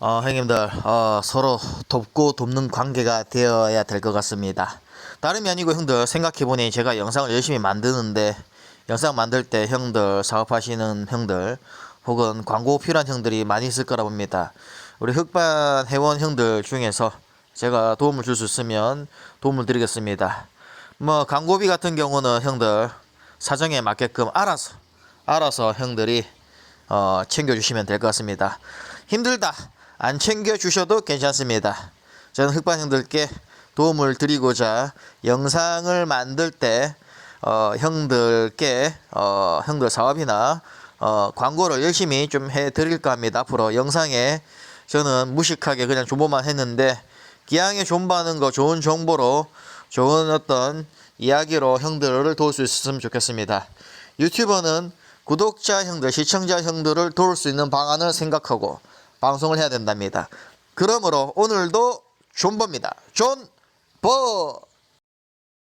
어, 형님들 어, 서로 돕고 돕는 관계가 되어야 될 것 같습니다. 다름이 아니고 형들 생각해보니 제가 영상을 열심히 만드는데 영상 만들 때 형들 사업하시는 형들 혹은 광고 필요한 형들이 많이 있을 거라 봅니다. 우리 흑반 회원 형들 중에서 제가 도움을 줄 수 있으면 도움을 드리겠습니다. 뭐 광고비 같은 경우는 형들 사정에 맞게끔 알아서 알아서 형들이 어, 챙겨주시면 될 것 같습니다. 힘들다 안 챙겨주셔도 괜찮습니다. 저는 흑반 형들께 도움을 드리고자 영상을 만들 때 어, 형들께 어, 형들 사업이나 어, 광고를 열심히 좀 해드릴까 합니다. 앞으로 영상에 저는 무식하게 그냥 존버만 했는데 기왕에 존버하는 거 좋은 정보로 좋은 어떤 이야기로 형들을 도울 수 있었으면 좋겠습니다. 유튜버는 구독자 형들, 시청자 형들을 도울 수 있는 방안을 생각하고 방송을 해야 된답니다. 그러므로 오늘도 존버입니다. 존버!